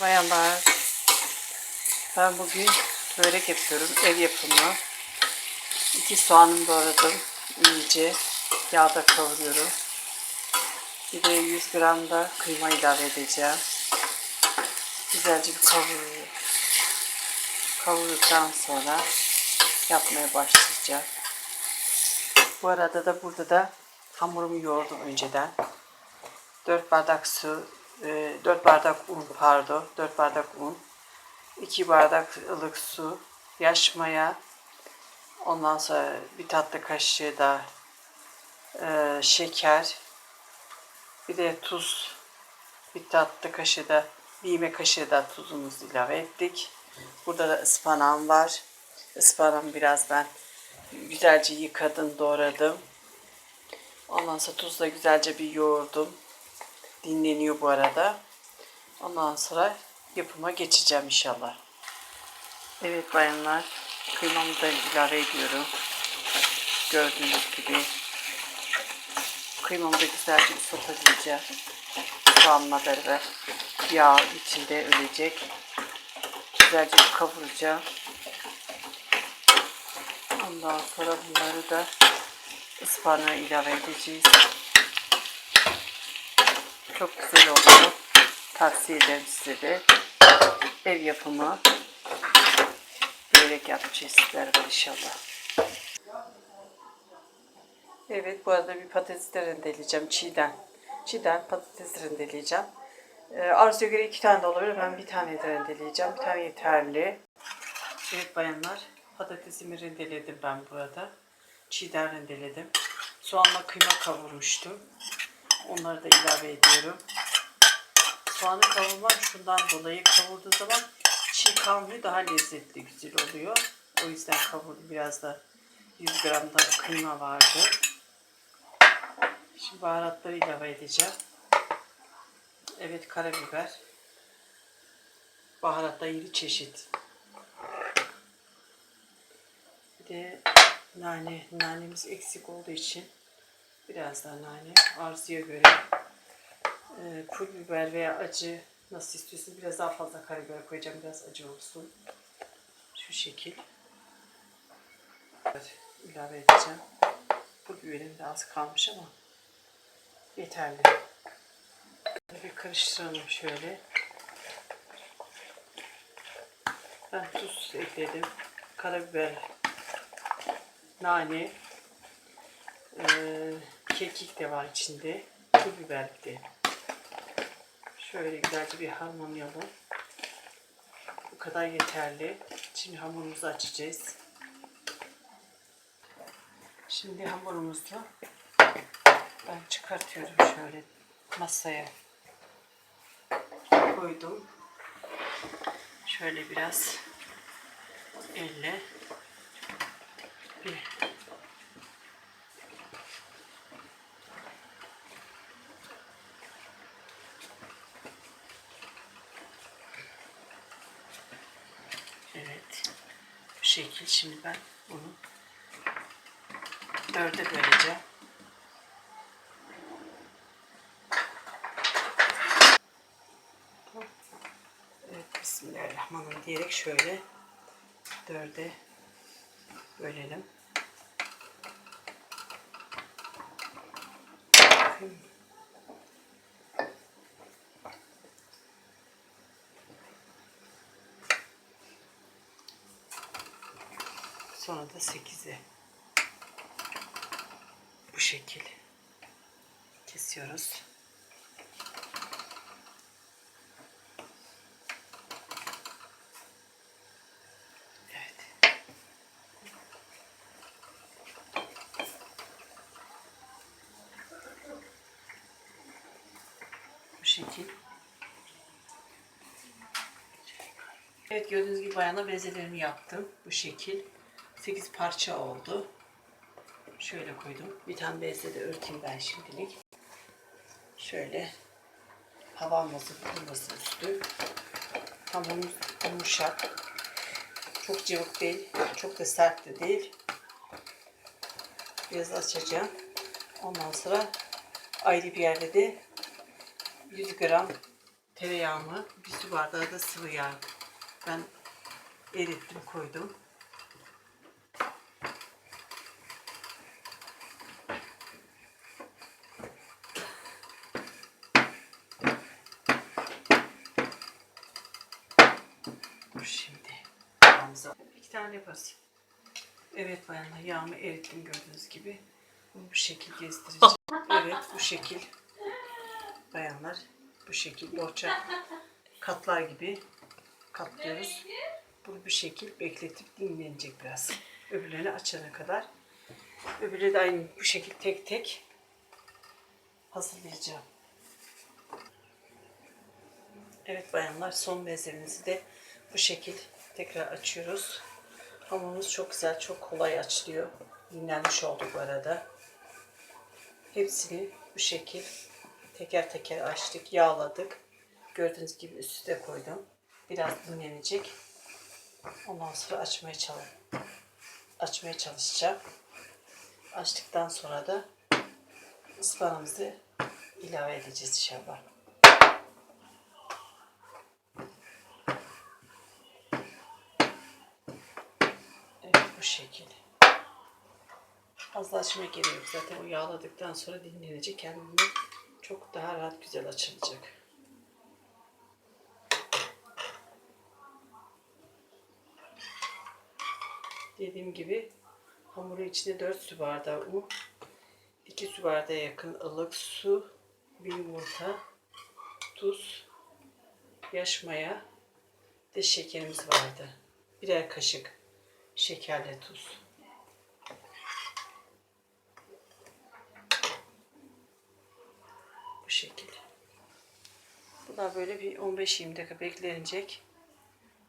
Bayanlar, ben bugün börek yapıyorum. Ev yapımı. İki soğanımı doğradım. iyice yağda kavuruyorum. Bir de 100 gram da kıyma ilave edeceğim. Güzelce bir kavuruyorum. Kavurduktan sonra yapmaya başlayacağım. Bu arada da burada da hamurumu yoğurdum önceden. 4 bardak su, 4 bardak un pardon, 4 bardak un, 2 bardak ılık su, yaş maya, ondan sonra bir tatlı kaşığı da e, şeker, bir de tuz, bir tatlı kaşığı da, bir yemek kaşığı da tuzumuzu ilave ettik. Burada da ıspanağım var. Ispanağımı biraz ben güzelce yıkadım, doğradım. Ondan sonra tuzla güzelce bir yoğurdum dinleniyor bu arada. Ondan sonra yapıma geçeceğim inşallah. Evet bayanlar, kıymamı da ilave ediyorum. Gördüğünüz gibi kıymamı da güzelce soteleyeceğim. Soğanla beraber yağ içinde ölecek. Güzelce kavuracağım. Ondan sonra bunları da ıspanağı ilave edeceğiz. Çok güzel oluyor. Tavsiye ederim size de. Ev yapımı börek yapacağız sizlerle inşallah. Evet bu arada bir patates de rendeleyeceğim çiğden. Çiğden patates rendeleyeceğim. Ee, arzuya göre iki tane de olabilir. Ben bir tane de rendeleyeceğim. Bir tane yeterli. Evet bayanlar patatesimi rendeledim ben burada. Çiğden rendeledim. Soğanla kıyma kavurmuştum. Onları da ilave ediyorum. Soğanı kavurmam şundan dolayı kavurduğu zaman çiğ kalmıyor daha lezzetli güzel oluyor. O yüzden kavurdum biraz da 100 gram da kıyma vardı. Şimdi baharatları ilave edeceğim. Evet karabiber. Baharatta yedi çeşit. Bir de nane. Nanemiz eksik olduğu için Biraz daha nane arzuya göre e, pul biber veya acı nasıl istiyorsun? Biraz daha fazla karabiber koyacağım biraz acı olsun. Şu şekil. Evet, ilave edeceğim. Pul biberim de az kalmış ama yeterli. Bir karıştıralım şöyle. Ben tuz ekledim. Karabiber nane ee, kekik de var içinde. Pul biber de. Şöyle güzelce bir harmanlayalım. Bu kadar yeterli. Şimdi hamurumuzu açacağız. Şimdi hamurumuzu ben çıkartıyorum şöyle masaya koydum. Şöyle biraz elle bir Evet. Bu şekil. Şimdi ben bunu dörde böleceğim. Evet. Bismillahirrahmanirrahim diyerek şöyle dörde bölelim. Sonra da 8'e bu şekil kesiyoruz. Evet. Bu şekil. Evet gördüğünüz gibi bayana bezelerimi yaptım. Bu şekil. 8 parça oldu. Şöyle koydum. Bir tane bezle de örteyim ben şimdilik. Şöyle havamızı kurması üstü. Hamurumuz yumuşak. Çok cıvık değil. Çok da sert de değil. Biraz açacağım. Ondan sonra ayrı bir yerde de 100 gram tereyağımı, bir su bardağı da sıvı yağ. Ben erittim koydum. Dur şimdi. Yağımıza iki tane basayım. Evet bayanlar yağımı erittim gördüğünüz gibi. Bunu bu şekil gezdireceğim. Evet bu şekil. Bayanlar bu şekil bohça katlar gibi katlıyoruz. Bunu bu şekil bekletip dinlenecek biraz. Öbürlerini açana kadar. Öbürleri de aynı bu şekil tek tek hazırlayacağım. Evet bayanlar son bezlerimizi de bu şekil tekrar açıyoruz. Hamurumuz çok güzel, çok kolay açılıyor. Dinlenmiş olduk bu arada. Hepsini bu şekil teker teker açtık, yağladık. Gördüğünüz gibi üstüne koydum. Biraz dinlenecek. Ondan sonra açmaya çalış açmaya çalışacağım. Açtıktan sonra da ıspanağımızı ilave edeceğiz inşallah. Evet bu şekilde. Fazla açmaya gerek yok. Zaten o yağladıktan sonra dinlenecek. Kendini çok daha rahat güzel açılacak. Dediğim gibi hamuru içine 4 su bardağı un, 2 su bardağı yakın ılık su, bir yumurta, tuz, yaş maya, de şekerimiz vardı. Birer kaşık şekerle tuz. Bu şekilde. Bunlar böyle bir 15-20 dakika beklenecek.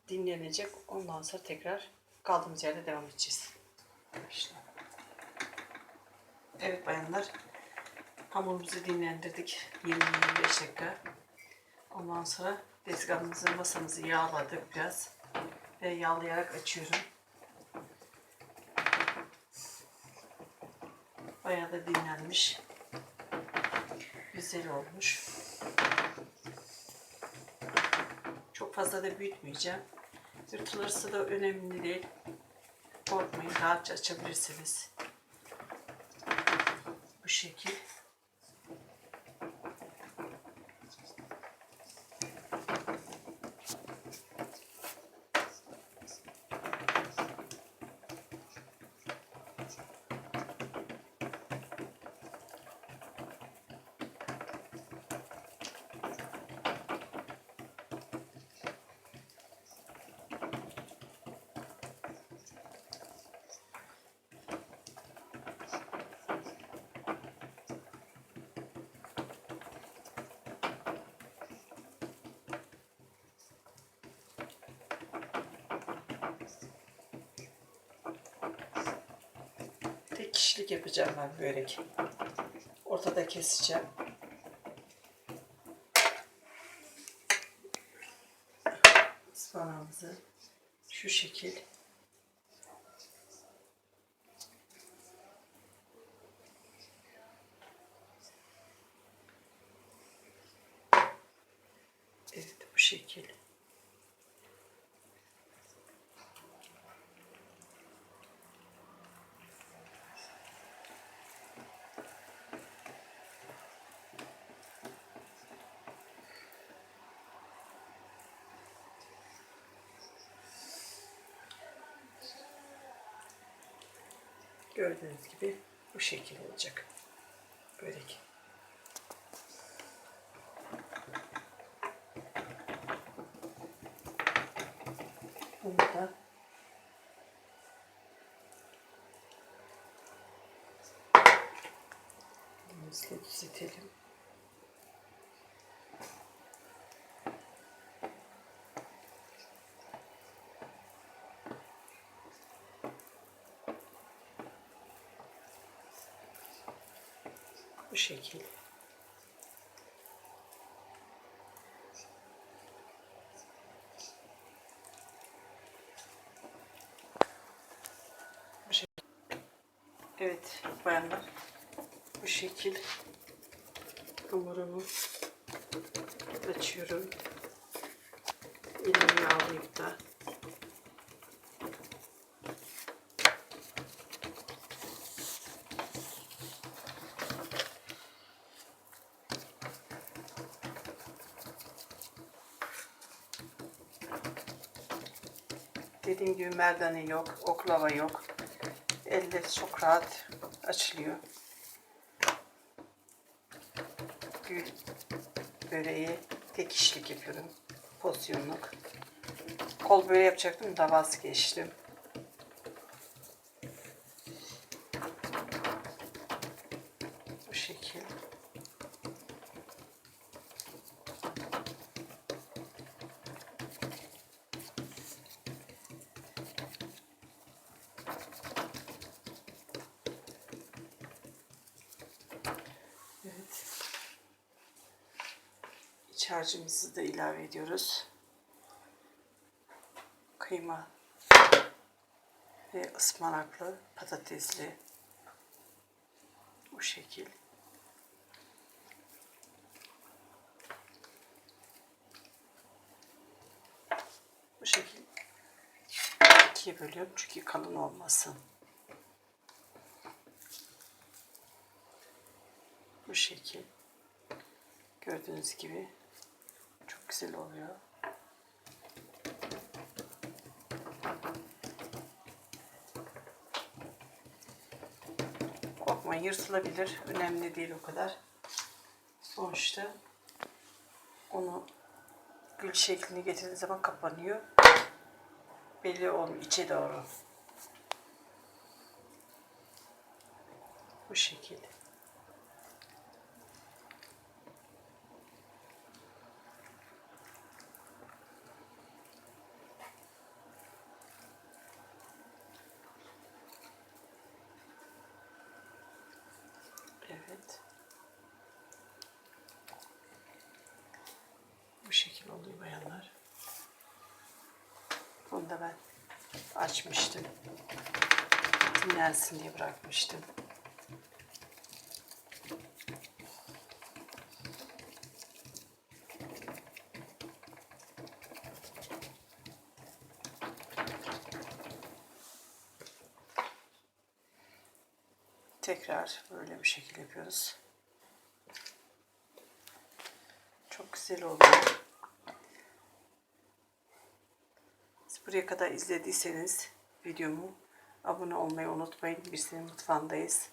Dinlenecek. Ondan sonra tekrar kaldığımız yerde devam edeceğiz. Evet bayanlar. Hamurumuzu dinlendirdik. 20-25 dakika. Ondan sonra tezgahımızı, masamızı yağladık biraz. Ve yağlayarak açıyorum. Bayağı da dinlenmiş. Güzel olmuş. Çok fazla da büyütmeyeceğim. Yırtılırsa da önemli değil. Korkmayın rahatça açabilirsiniz. Bu şekil. Tek kişilik yapacağım ben börek. Ortada keseceğim. Ispanağımızı şu şekil Evet bu şekil. Gördüğünüz gibi bu şekil olacak. Börek. Bunu da elimizle düzeltelim. Bu şekil. Bu şekil. Evet bayanlar bu şekil hamurumu Açıyorum. Elimi yağlayıp da. Dediğim gibi merdane yok, oklava yok. Elle çok rahat açılıyor. Gül böreği tek kişilik yapıyorum. Porsiyonluk. Kol böreği yapacaktım da vazgeçtim. Bu şekil. Evet. İç harcımızı da ilave ediyoruz. Kıyma ve ıspanaklı, patatesli. Bu şekil. Bu şekil ikiye bölüyorum çünkü kalın olmasın. Bu şekil. Gördüğünüz gibi güzel oluyor. Korkmayın yırtılabilir. Önemli değil o kadar. Sonuçta onu gül şeklini getirdiği zaman kapanıyor. Belli olmuyor içe doğru. Bu şekilde. Evet. Bu şekil oluyor bayanlar. Da ben açmıştım. Dinlensin diye bırakmıştım. Tekrar böyle bir şekil yapıyoruz. Çok güzel oluyor. Buraya kadar izlediyseniz videomu abone olmayı unutmayın. Bir senin mutfağındayız.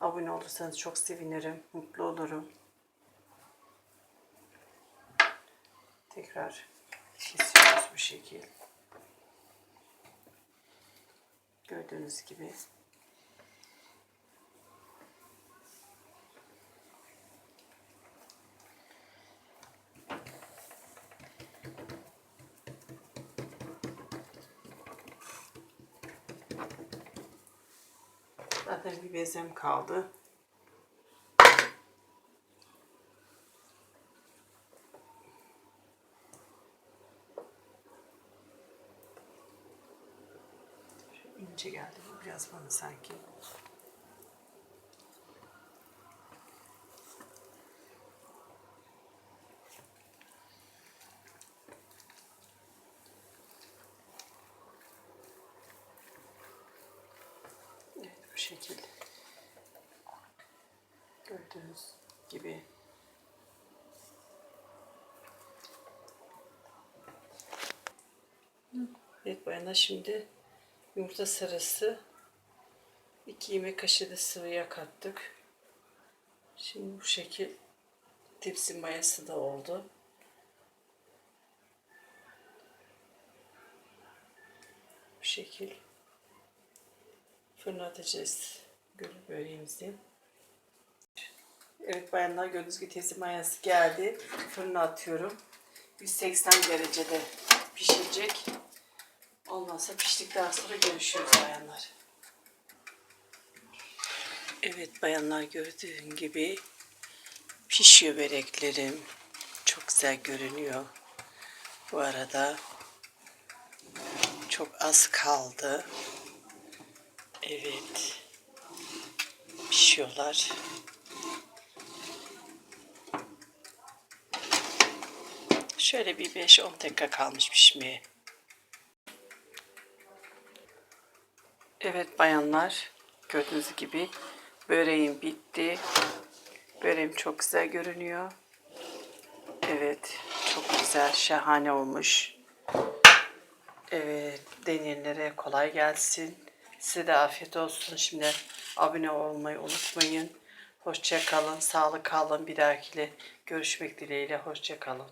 Abone olursanız çok sevinirim. Mutlu olurum. Tekrar kesiyoruz bu şekil. Gördüğünüz gibi. Zaten bir bezem kaldı. Şu ince geldi bu biraz bana sanki. Evet bu şekilde. Gördüğünüz gibi. Bayanlar şimdi yumurta sarısı 2 yemek kaşığı da sıvıya kattık. Şimdi bu şekil tepsi mayası da oldu. Bu şekil fırına atacağız gül böreğimizi. Evet bayanlar gördüğünüz gibi tepsi mayası geldi. Fırına atıyorum. 180 derecede pişecek. Sonra piştikten sonra görüşürüz bayanlar. Evet bayanlar gördüğün gibi pişiyor böreklerim. Çok güzel görünüyor. Bu arada çok az kaldı. Evet. Pişiyorlar. Şöyle bir 5-10 dakika kalmış pişmeye. Evet bayanlar gördüğünüz gibi böreğim bitti. Böreğim çok güzel görünüyor. Evet çok güzel şahane olmuş. Evet deneyenlere kolay gelsin. Size de afiyet olsun. Şimdi abone olmayı unutmayın. Hoşça kalın, sağlık kalın. Bir dahakile görüşmek dileğiyle. Hoşça kalın.